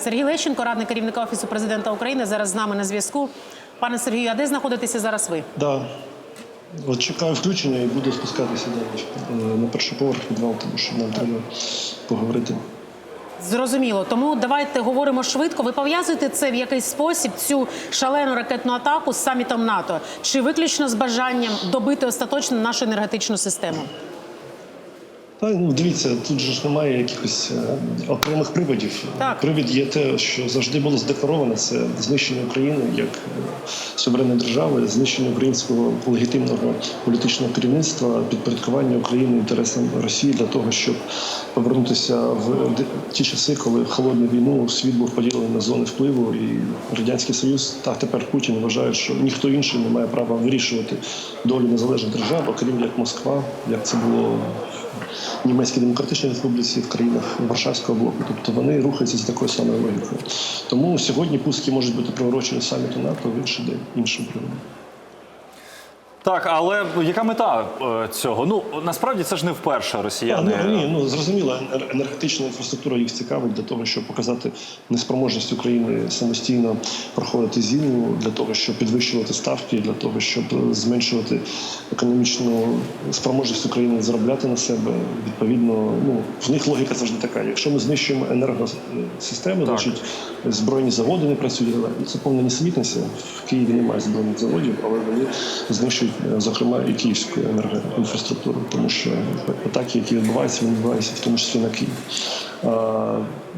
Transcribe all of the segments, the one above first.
Сергій Лещенко, радник керівника офісу президента України, зараз з нами на зв'язку. Пане Сергію, а де знаходитеся зараз ви? Да. От чекаю включення і буду спускатися далі е, на перший поверх підвал, тому що нам треба поговорити. Зрозуміло. Тому давайте говоримо швидко. Ви пов'язуєте це в якийсь спосіб, цю шалену ракетну атаку з самітом НАТО, чи виключно з бажанням добити остаточно нашу енергетичну систему? Та ну дивіться, тут же ж немає якихось е, окремих приводів. Так. Привід є те, що завжди було задекларовано, це знищення України як е, суверенної держави, знищення українського легітимного політичного керівництва, підпорядкування України інтересам Росії для того, щоб повернутися в ті часи, коли в холодну війну світ був поділений на зони впливу, і радянський союз, так тепер Путін вважає, що ніхто інший не має права вирішувати долю незалежних держав, окрім як Москва, як це було Німецькій демократичній республіці в країнах Варшавського блоку. Тобто вони рухаються за такою самою логікою. Тому сьогодні пуски можуть бути приурочені саміту НАТО в інший день, іншим приводом. Так, але яка мета е, цього? Ну насправді це ж не вперше А, росіяни. ну, ні, ну зрозуміло, енергетична інфраструктура їх цікавить для того, щоб показати неспроможність України самостійно проходити зиму, для того, щоб підвищувати ставки, для того, щоб зменшувати економічну спроможність України заробляти на себе. Відповідно, ну в них логіка завжди така. Якщо ми знищуємо енергосистему, значить збройні заводи не працюють. Це повна несенітниця. В Києві немає збройних заводів, але вони знищують, зокрема, і київську енергоінфраструктуру, тому що атаки, які відбуваються, вони відбуваються в тому числі на Київ.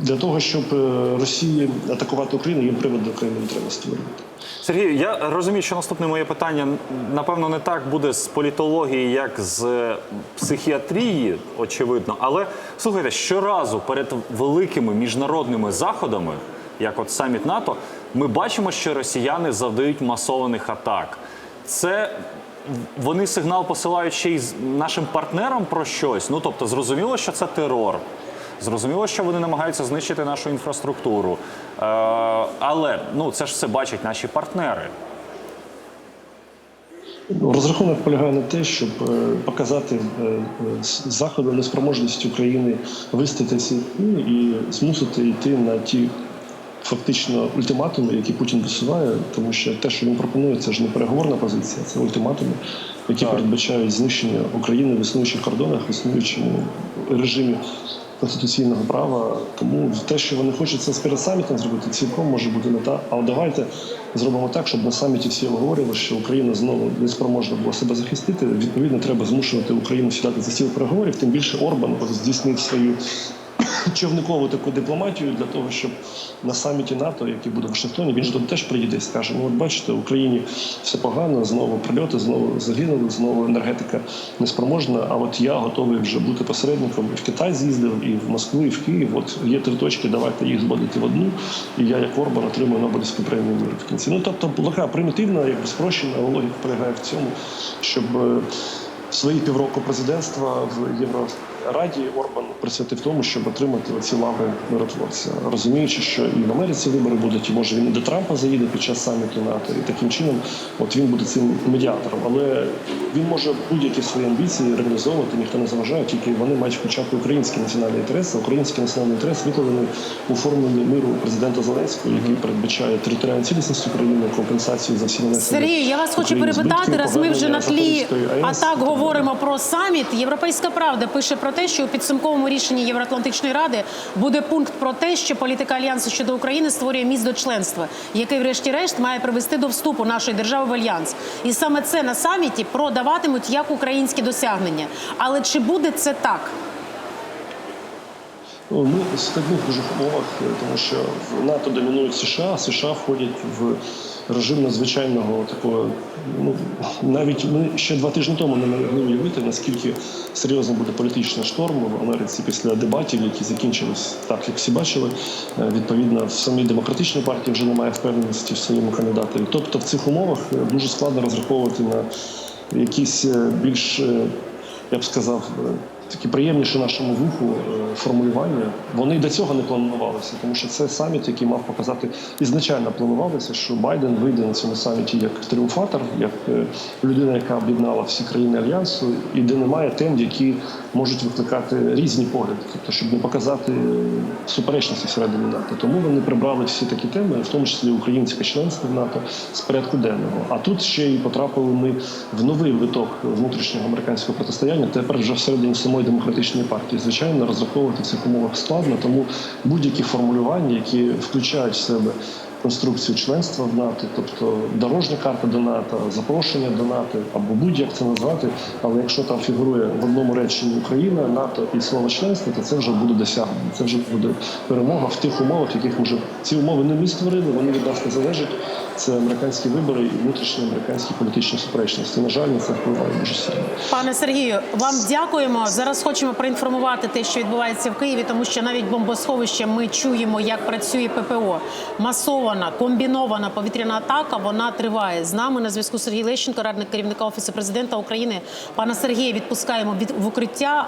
Для того, щоб е, Росії атакувати Україну, їм привод до України не треба створювати. Сергію, я розумію, що наступне моє питання напевно не так буде з політології, як з психіатрії, очевидно. Але слухайте, щоразу перед великими міжнародними заходами, як от саміт НАТО, ми бачимо, що росіяни завдають масованих атак. Це вони сигнал посилають ще й нашим партнерам про щось. Ну тобто, зрозуміло, що це терор. Зрозуміло, що вони намагаються знищити нашу інфраструктуру. Е, але ну це ж все бачать наші партнери. Розрахунок полягає на те, щоб е, показати е, е, заходу неспроможність України вистити ну, і змусити йти на ті фактично ультиматуми, які Путін висуває, тому що те, що він пропонує, це ж не переговорна позиція, це ультиматуми, які передбачають знищення України в існуючих кордонах, в існуючому режимі конституційного права. Тому те, що вони хочуть це перед самітом зробити, цілком може бути мета. Але давайте зробимо так, щоб на саміті всі говорили, що Україна знову не спроможна була себе захистити. Відповідно, треба змушувати Україну сідати за стіл переговорів. Тим більше Орбан здійснив свою човникову таку дипломатію для того, щоб на саміті НАТО, який буде в Вашингтоні, він ж туди теж приїде і скаже: ну от бачите, в Україні все погано, знову прильоти, знову загинули, знову енергетика неспроможна. А от я готовий вже бути посередником. І в Китай з'їздив, і в Москву, і в Київ. От є три точки, давайте їх зводити в одну. І я, як Орбан, отримую Нобелівську премію миру в кінці. Ну тобто, така примітивна, якби спрощена але логіка полягає в цьому, щоб. е, Свої півроку президентства в Єврораді Орбан присвятив тому, щоб отримати ці лаври миротворця, розуміючи, що і в Америці вибори будуть, і може він і до Трампа заїде під час саміту НАТО, і таким чином, от він буде цим медіатором. Але він може будь-які свої амбіції реалізовувати, ніхто не заважає, тільки вони мають включати українські національні інтереси. Український національний інтерес викладений у формулі миру президента Зеленського, який передбачає територіальну цілісність України, компенсацію за всі нанесені Сергію, я вас хочу перепитати, раз ми вже на тлі атак говоримо про саміт. Європейська правда пише про те, що у підсумковому рішенні Євроатлантичної ради буде пункт про те, що політика альянсу щодо України створює міст до членства, який, врешті-решт, має привести до вступу нашої держави в альянс. І саме це на саміті продаватимуть як українські досягнення. Але чи буде це так? Ну, Ми в складних дуже умовах, е, тому що в НАТО домінують США, США входять в режим надзвичайного такого. Ну навіть ми ще два тижні тому не могли уявити, наскільки серйозно буде політичний шторм в Америці після дебатів, які закінчились так, як всі бачили. Е, Відповідно, в самій демократичній партії вже немає впевненості в своєму кандидатові. Тобто, в цих умовах е, дуже складно розраховувати на якісь е, більш, я б сказав, такі приємніші нашому вуху е, формулювання. Вони до цього не планувалися, тому що це саміт, який мав показати ізначально планувалося, що Байден вийде на цьому саміті як тріумфатор, як е, людина, яка об'єднала всі країни альянсу, і де немає тем, які можуть викликати різні погляди, тобто щоб не показати суперечності всередині НАТО. Тому вони прибрали всі такі теми, в тому числі українське членство в НАТО з порядку денного. А тут ще й потрапили ми в новий виток внутрішнього американського протистояння. Тепер вже всередині самої демократичної партії. Звичайно, розраховувати в цих умовах складно, тому будь-які формулювання, які включають в себе конструкцію членства в НАТО, тобто дорожня карта до НАТО, запрошення до НАТО або будь-як це назвати. Але якщо там фігурує в одному реченні Україна, НАТО і слово членство, то це вже буде досягнено. Це вже буде перемога в тих умовах, в яких вже ці умови не ми створили, вони від нас не залежать. Це американські вибори і внутрішні американські політичні суперечності. На жаль, це впливає дуже сильно. Пане Сергію, вам дякуємо. Зараз хочемо проінформувати те, що відбувається в Києві, тому що навіть бомбосховище ми чуємо, як працює ППО. Масована комбінована повітряна атака. Вона триває. З нами на зв'язку Сергій Лещенко, радник керівника офісу президента України. Пана Сергія відпускаємо від в укриття.